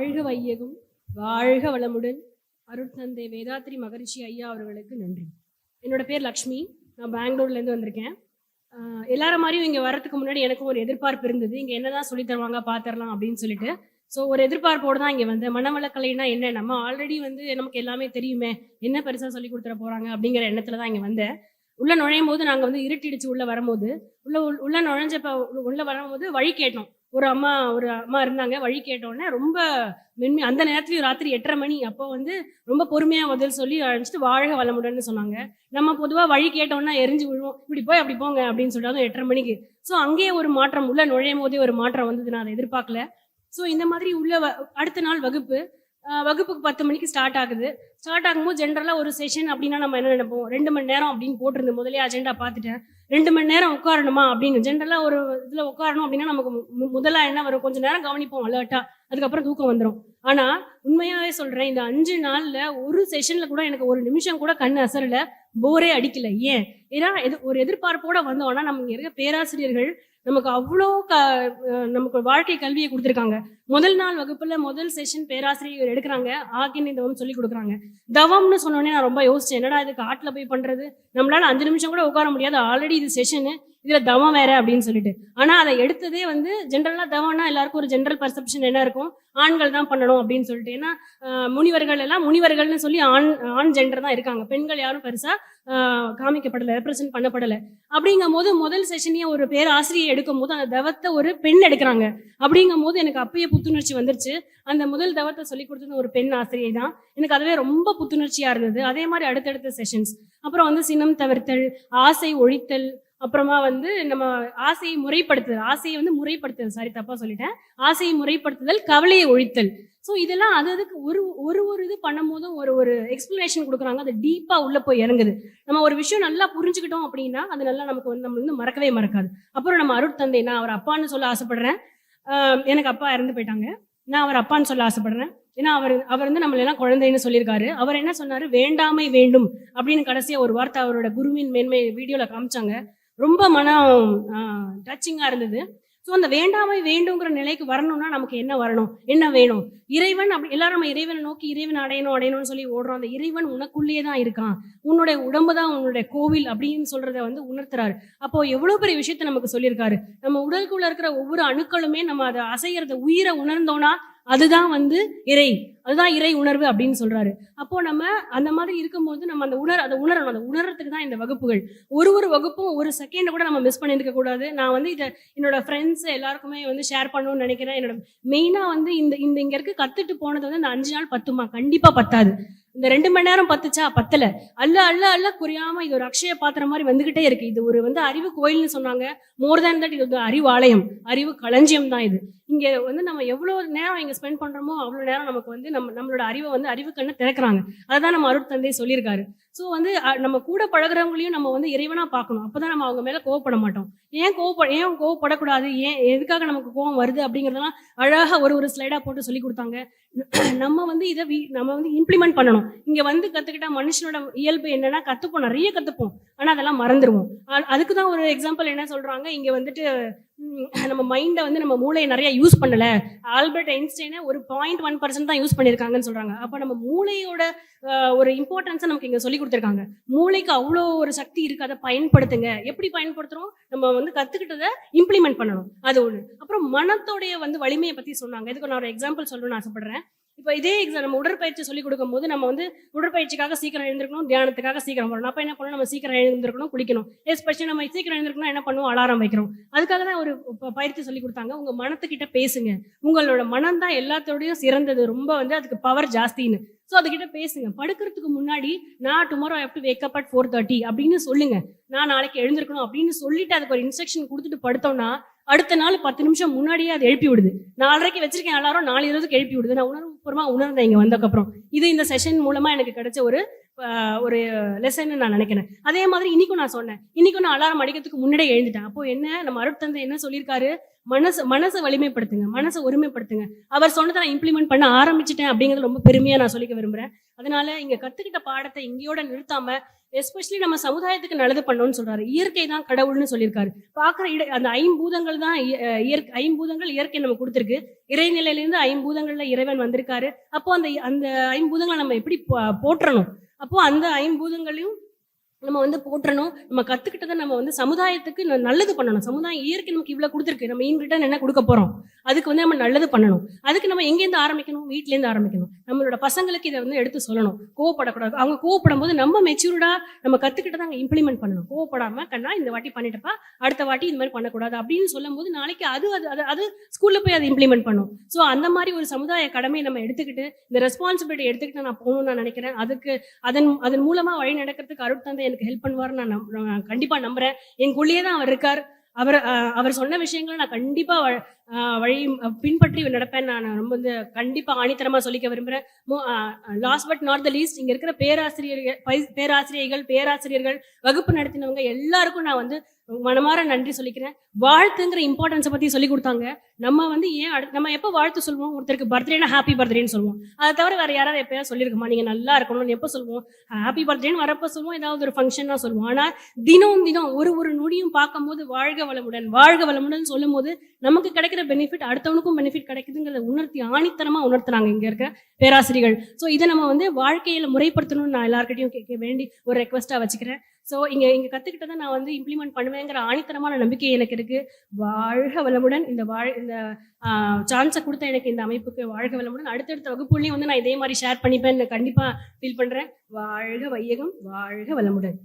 வாழ்க வையகம் வாழ்க வளமுடன். அருட்தந்தை வேதாத்ரி மகரிஷி ஐயா அவர்களுக்கு நன்றி. என்னோட பேர் லக்ஷ்மி. நான் பெங்களூர்லேருந்து வந்திருக்கேன். எல்லார மாதிரியும் இங்கே வரதுக்கு முன்னாடி எனக்கும் ஒரு எதிர்பார்ப்பு இருந்தது. இங்கே என்னதான் சொல்லி தருவாங்க பார்த்துடலாம் அப்படின்னு சொல்லிட்டு. ஸோ ஒரு எதிர்பார்ப்போடு தான் இங்கே வந்தேன். மனவளக்கலைனா என்ன? நம்ம ஆல்ரெடி வந்து நமக்கு எல்லாமே தெரியுமே. என்ன பெருசாக சொல்லி கொடுத்துட போகிறாங்க அப்படிங்கிற எண்ணத்தில் தான் இங்கே வந்தேன். உள்ள நுழையும் போது நாங்கள் வந்து இருட்டிடுச்சு உள்ள வரும்போது. உள்ள உள்ளே உள்ள நுழைஞ்சப்ப உள்ளே உள்ள வரும்போது வழி கேட்டோம். ஒரு அம்மா ஒரு அம்மா இருந்தாங்க. வழி கேட்டோன்னே ரொம்ப மென்மை அந்த நேரத்துலயும் ராத்திரி எட்டரை மணி. அப்போ வந்து ரொம்ப பொறுமையா பதில் சொல்லி அழைச்சிட்டு வாழக வளமுடன்னு சொன்னாங்க. நம்ம பொதுவா வழி கேட்டோம்னா எரிஞ்சு விழுவோம். இப்படி போய் அப்படி போங்க அப்படின்னு சொல்லிட்டு எட்டரை மணிக்கு. ஸோ அங்கேயே ஒரு மாற்றம் உள்ள நுழையும் போதே ஒரு மாற்றம் வந்தது நான் அதை எதிர்பார்க்கல. ஸோ இந்த மாதிரி உள்ள அடுத்த நாள் வகுப்பு வகுப்புக்கு பத்து மணிக்கு ஸ்டார்ட் ஆகுது. ஸ்டார்ட் ஆகும்போது ஜென்ரலாக ஒரு செஷன் அப்படின்னா நம்ம என்ன நினைப்போம்? ரெண்டு மணி நேரம் அப்படின்னு போட்டிருந்து முதலே அஜெண்டா பார்த்துட்டேன். ரெண்டு மணி நேரம் உட்காரணுமா அப்படின்னு ஜென்ரலாக ஒரு இதில் உட்காரணும் அப்படின்னா நமக்கு மு- முதல்ல என்ன வரும்? கொஞ்சம் நேரம் கவனிப்போம் அலர்ட்டா அதுக்கப்புறம் தூக்கம் வந்துடும் ஆனால் உண்மையாகவே சொல்கிறேன் இந்த அஞ்சு நாளில் ஒரு செஷனில் கூட எனக்கு ஒரு நிமிஷம் கூட கண் அசரில் போரே அடிக்கல. ஏன்? ஏன்னா எது ஒரு எதிர்பார்ப்போட வந்தோம்னா நம்ம இருக்க பேராசிரியர்கள் நமக்கு அவ்வளோ க நமக்கு வாழ்க்கை கல்வியை கொடுத்துருக்காங்க. முதல் நாள் வகுப்புல முதல் செஷன் பேராசிரியர் எடுக்கிறாங்க. ஆக்கின் தவம் சொல்லி கொடுக்குறாங்க. தவம்னு சொன்னோடனே நான் ரொம்ப யோசிச்சேன். என்னடா இது காட்டில் போய் பண்றது? நம்மளால அஞ்சு நிமிஷம் கூட உட்கார முடியாது. ஆல்ரெடி இது செஷனு இதுல தவம் வேற அப்படின்னு சொல்லிட்டு. ஆனா அதை எடுத்ததே வந்து ஜென்ரலா தவம்னா எல்லாருக்கும் ஒரு ஜென்ரல் பர்செப்ஷன் என்ன இருக்கும்? ஆண்கள் தான் பண்ணணும் அப்படின்னு சொல்லிட்டு. ஏன்னா முனிவர்கள் எல்லாம் முனிவர்கள்னு சொல்லி ஆண் ஆண் ஜெண்டர் தான் இருக்காங்க. பெண்கள் யாரும் பெருசா காமிக்கப்படலை காமிக்கப்படல ரெப்ரசென்ட் பண்ணப்படல. அப்படிங்கும் போது முதல் செஷனையே ஒரு பேராசிரியை எடுக்கும் போது அந்த தவத்தை ஒரு பெண் எடுக்கிறாங்க. அப்படிங்கும் போது எனக்கு அப்பயே புத்துணர்ச்சி வந்துருச்சு. அந்த முதல் தவத்தை சொல்லி கொடுத்தது ஒரு பெண் ஆசிரியை தான். எனக்கு அதுவே ரொம்ப புத்துணர்ச்சியா இருந்தது. அதே மாதிரி அடுத்தடுத்த செஷன்ஸ் அப்புறம் வந்து சினம் தவிர்த்தல் ஆசை ஒழித்தல் அப்புறமா வந்து நம்ம ஆசையை முறைப்படுத்துதல். ஆசையை வந்து முறைப்படுத்துதல். சாரி தப்பா சொல்லிட்டேன். ஆசையை முறைப்படுத்துதல் கவலையை ஒழித்தல். ஸோ இதெல்லாம் அது அதுக்கு ஒரு ஒரு ஒரு இது பண்ணும்போதும் ஒரு ஒரு எக்ஸ்பிளனேஷன் கொடுக்குறாங்க. அது டீப்பாக உள்ளே போய் இறங்குது. நம்ம ஒரு விஷயம் நல்லா புரிஞ்சுக்கிட்டோம் அப்படின்னா அது நல்லா நமக்கு வந்து நம்ம வந்து மறக்கவே மறக்காது. அப்புறம் நம்ம அருட்தந்தை நான் அவர் அப்பான்னு சொல்ல ஆசைப்படுறேன். எனக்கு அப்பா இறந்து போயிட்டாங்க. நான் அவர் அப்பான்னு சொல்ல ஆசைப்படுறேன். ஏன்னா அவர் அவர் வந்து நம்மள எல்லாம் குழந்தைன்னு சொல்லியிருக்காரு. அவர் என்ன சொன்னாரு? வேண்டாமை வேண்டும் அப்படின்னு கடைசியா ஒரு வார்த்தை அவரோட குருவின் மேன்மை வீடியோல காமிச்சாங்க. ரொம்ப மனம் டச்சிங்கா இருந்தது. ஸோ அந்த வேண்டாமை வேண்டுங்கிற நிலைக்கு வரணும்னா நமக்கு என்ன வரணும்? என்ன வேணும்? இறைவன் அப்படி எல்லாரும் நம்ம இறைவனை நோக்கி இறைவன் அடையணும் அடையணும்னு சொல்லி ஓடுறோம். அந்த இறைவன் உனக்குள்ளேயே தான் இருக்கான். உன்னுடைய உடம்பு தான் உன்னுடைய கோவில் அப்படின்னு சொல்றத வந்து உணர்த்துறாரு. அப்போ எவ்வளவு பெரிய விஷயத்த நமக்கு சொல்லியிருக்காரு. நம்ம உடலுக்குள்ள இருக்கிற ஒவ்வொரு அணுக்களுமே நம்ம அதை அசைகிறத உயிரை உணர்ந்தோம்னா அதுதான் வந்து இறை. அதுதான் இறை உணர்வு அப்படின்னு சொல்றாரு. அப்போ நம்ம அந்த மாதிரி இருக்கும்போது நம்ம அந்த உணர் அதை உணரணும். அந்த உணர்றதுக்கு தான் இந்த வகுப்புகள். ஒரு ஒரு வகுப்பும் ஒரு செகண்ட் கூட நம்ம மிஸ் பண்ணியிருக்க கூடாது. நான் வந்து இதை என்னோட ஃப்ரெண்ட்ஸ் எல்லாருக்குமே வந்து ஷேர் பண்ணணும்னு நினைக்கிறேன். என்னோட மெயினா வந்து இந்த இந்த இங்க இருக்க கத்துட்டு போனது வந்து இந்த அஞ்சு நாள் பத்துமா? கண்டிப்பா பத்தாது. இந்த ரெண்டு மணி நேரம் பத்துச்சா? பத்தல. அல்ல அல்ல அல்ல குறையாம இது ஒரு அக்ஷய பாத்திரம் மாதிரி வந்துகிட்டே இருக்கு. இது ஒரு வந்து அறிவு கோயில்னு சொன்னாங்க. மோர் தேன் தட் இது வந்து அறிவு ஆலயம் அறிவு களஞ்சியம் தான் இது. இங்கே வந்து நம்ம எவ்வளோ நேரம் இங்கே ஸ்பெண்ட் பண்ணுறோமோ அவ்வளோ நேரம் நமக்கு வந்து நம்ம நம்மளோட அறிவை வந்து அறிவு கண்ணை திறக்கிறாங்க. அதுதான் நம்ம அருட்தந்தை சொல்லியிருக்காரு. ஸோ வந்து நம்ம கூட பழகுறவங்களையும் நம்ம வந்து இறைவனாக பார்க்கணும். அப்போ தான் நம்ம அவங்க மேலே கோவப்பட மாட்டோம். ஏன் கோவப்பட ஏன் கோவப்படக்கூடாது? ஏன் எதுக்காக நமக்கு கோவம் வருது அப்படிங்கிறதெல்லாம் அழகாக ஒரு ஒரு ஸ்லைடாக போட்டு சொல்லி கொடுத்தாங்க. நம்ம வந்து இதை வி நம்ம வந்து இம்ப்ளிமெண்ட் பண்ணணும். இங்கே வந்து கற்றுக்கிட்டா மனுஷனோட இயல்பு என்னென்னா கற்றுப்போம் நிறைய கற்றுப்போம் ஆனால் அதெல்லாம் மறந்துடுவோம் அதுக்கு தான் ஒரு எக்ஸாம்பிள் என்ன சொல்கிறாங்க இங்கே வந்துட்டு நம்ம மைண்டை வந்து நம்ம மூளையை நிறைய யூஸ் பண்ணல. ஆல்பர்ட் ஐன்ஸ்டைனை ஒரு பாயிண்ட் ஒன் பர்சன்ட் தான் யூஸ் பண்ணியிருக்காங்கன்னு சொல்றாங்க. அப்போ நம்ம மூளையோட ஒரு இம்பார்ட்டன்ஸை நமக்கு இங்கே சொல்லி கொடுத்துருக்காங்க. மூளைக்கு அவ்வளோ ஒரு சக்தி இருக்கு அதை பயன்படுத்துங்க. எப்படி பயன்படுத்துறோம்? நம்ம வந்து கத்துக்கிட்டதை இம்ப்ளிமெண்ட் பண்ணணும். அது ஒன்று அப்புறம் மனத்தோடைய வந்து வலிமையை பத்தி சொன்னாங்க. இதுக்கு நான் ஒரு எக்ஸாம்பிள் சொல்லணும்னு ஆசைப்படுறேன். இப்போ இதே எக்ஸாம் நம்ம உடற்பயிற்சி சொல்லி கொடுக்கும்போது நம்ம வந்து உடற்பயிற்சிக்காக சீக்கிரம் எழுந்திருக்கணும் தியானத்துக்காக சீக்கிரம் வரணும் அப்போ என்ன பண்ணணும் நம்ம சீக்கிரம் எழுந்திருக்கணும் குளிக்கணும். எஸ்பெஷலி நம்ம சீக்கிரம் எழுந்திருக்கணும் என்ன பண்ணுவோம்? அலாரம் வைக்கிறோம். அதுக்காக தான் ஒரு பயிற்சி சொல்லி கொடுத்தாங்க. உங்க மனத்துக்கிட்ட பேசுங்க. உங்களோட மனம் தான் எல்லாத்தோடையும் சிறந்தது. ரொம்ப வந்து அதுக்கு பவர் ஜாஸ்தின்னு. ஸோ அதுகிட்ட பேசுங்க. படுக்கிறதுக்கு முன்னாடி நான் tomorrow have to wake up at four thirty அப்படின்னு சொல்லுங்க. நான் நாளைக்கு எழுந்திருக்கணும் அப்படின்னு சொல்லிட்டு அதுக்கு ஒரு இன்ஸ்ட்ரக்ஷன் கொடுத்துட்டு படுத்தோம்னா அடுத்த நாள் பத்து நிமிஷம் முன்னாடியே அது எழுப்பி விடுது. நாலரைக்கு வச்சிருக்கேன் எல்லாரும் நாலு இருபதுக்கு எழுப்பி விடுது. நான் அப்புறமா உணர்ந்தேன் இங்கே வந்ததுக்கப்புறம். இது இந்த செஷன் மூலமாக எனக்கு கிடைச்ச ஒரு ஒரு லெசன் நான் நினைக்கிறேன். அதே மாதிரி இன்னைக்கும் நான் சொன்னேன். இன்னைக்கும் நான் அலாரம் அடிக்கிறதுக்கு முன்னாடியே எழுந்துட்டேன். அப்போ என்ன நம்ம அருட்தந்தை என்ன சொல்லியிருக்காரு? மனசு மனசை வலிமைப்படுத்துங்க மனசை ஒருமைப்படுத்துங்க. அவர் சொன்னதை நான் இம்ப்ளிமெண்ட் பண்ண ஆரம்பிச்சிட்டேன் அப்படிங்கிறது ரொம்ப பெருமையா நான் சொல்லிக்க விரும்புறேன். அதனால இங்க கத்துக்கிட்ட பாடத்தை இங்கேயோட நிறுத்தாம எஸ்பெஷலி நம்ம சமுதாயத்துக்கு நல்லது பண்ணணும்னு சொல்றாரு. இயற்கை தான் கடவுள்னு சொல்லியிருக்காரு. பாக்குற இட அந்த ஐம்பூதங்கள் தான் இய- இயற்கை ஐம்பூதங்கள் இயற்கை நம்ம கொடுத்துருக்கு. இறைநிலையிலேருந்து ஐம்பூதங்கள்ல இறைவன் வந்திருக்காரு. அப்போ அந்த அந்த ஐம்பூதங்களை நம்ம எப்படி போ- போற்றணும்? அப்போ அந்த ஐம்பூதங்களையும் நம்ம வந்து போற்றணும். நம்ம கத்துக்கிட்டதை நம்ம வந்து சமுதாயத்துக்கு நல்லது பண்ணணும். சமுதாயம் இயற்கை நமக்கு இவ்வளவு கொடுத்துருக்கு. நம்ம இன் ரிட்டர்ன் என்ன கொடுக்க போறோம்? அதுக்கு வந்து நம்ம நல்லது பண்ணணும். அதுக்கு நம்ம எங்கேருந்து ஆரம்பிக்கணும்? வீட்ல இருந்து ஆரம்பிக்கணும். நம்மளோட பசங்களுக்கு இதை வந்து எடுத்து சொல்லணும். கோவப்படக்கூடாது. அவங்க கோவப்படும் போது நம்ம மெச்சூர்டா நம்ம கத்துக்கிட்டதை அங்கே இம்ப்ளிமெண்ட் பண்ணணும். கோவப்படாம கண்ணா இந்த வாட்டி பண்ணிட்டப்பா. அடுத்த வாட்டி இந்த மாதிரி பண்ணக்கூடாது. அப்படின்னு சொல்லும் போது நாளைக்கு அது அது அது அது ஸ்கூல்ல போய் அதை இம்ப்ளிமெண்ட் பண்ணும். ஸோ அந்த மாதிரி ஒரு சமுதாய கடமையை நம்ம எடுத்துக்கிட்டு இந்த ரெஸ்பான்சிபிலிட்டி எடுத்துக்கிட்டு நான் போகணும்னு நான் நினைக்கிறேன். அதுக்கு அதன் அதன் மூலமா வழி நடக்கிறதுக்கு அருட்தந்தை எனக்கு ஹெல்ப் பண்ணுவார் நான் நான் கண்டிப்பா நம்புறேன். எங்களுள்ளேயே தான் அவர் இருக்கார். அவர் அவர் சொன்ன விஷயங்களை நான் கண்டிப்பா வழி பின்பற்றி நடப்பேன். நான் ரொம்ப வந்து கண்டிப்பா ஆணித்தரமா சொல்லிக்க விரும்புறேன். Last but not the least இங்க இருக்கிற பேராசிரியர்கள் பேராசிரியர்கள் பேராசிரியர்கள் வகுப்பு நடத்தினவங்க எல்லாருக்கும் நான் வந்து மனமாற நன்றி சொல்லிக்கிறேன். வாழ்த்துங்கிற இம்பார்ட்டன்ஸை பத்தி சொல்லி கொடுத்தாங்க. நம்ம வந்து ஏன் அடுத்து நம்ம எப்போ வாழ்த்து சொல்லுவோம் ஒருத்தருக்கு பர்த்டேனா ஹாப்பி பர்த்டேன்னு சொல்லுவோம் அதை தவிர வேற யாராவது எப்பயாவது சொல்லியிருக்கோமா நீங்க நல்லா இருக்கணும்னு எப்போ சொல்லுவோம் ஹாப்பி பர்த்டேன்னு வரப்போ சொல்லுவோம் ஏதாவது ஒரு ஃபங்க்ஷன் தான் சொல்லுவோம் ஆனா தினம் தினம் ஒரு ஒரு நொடியும் பார்க்கும்போது வாழ்க வளமுடன் வாழ்க வளமுடன் சொல்லும் போது நமக்கு கிடைக்கிற பெனிஃபிட் அடுத்தவனுக்கும் பெனிஃபிட் கிடைக்குதுங்கிறத உணர்த்தி ஆணித்தரமா உணர்த்துறாங்க இங்க இருக்க பேராசிரியர்கள். ஸோ இதை நம்ம வந்து வாழ்க்கையில முறைப்படுத்தணும்னு நான் எல்லாருக்கிட்டையும் கேட்க வேண்டி ஒரு ரெக்வஸ்டா வச்சுக்கிறேன். ஸோ இங்க இங்க கற்றுக்கிட்டதை நான் வந்து இம்ப்ளிமெண்ட் பண்ணுவேங்கிற ஆணித்தரமான நம்பிக்கை எனக்கு இருக்கு. வாழ்க வளமுடன் இந்த வாழ் இந்த சான்ஸை கொடுத்த எனக்கு இந்த அமைப்புக்கு வாழ்க வளமுடன். அடுத்தடுத்த வகுப்புலையும் வந்து நான் இதே மாதிரி ஷேர் பண்ணிப்பேன் கண்டிப்பா ஃபீல் பண்றேன். வாழ்க வையகம் வாழ்க வளமுடன்.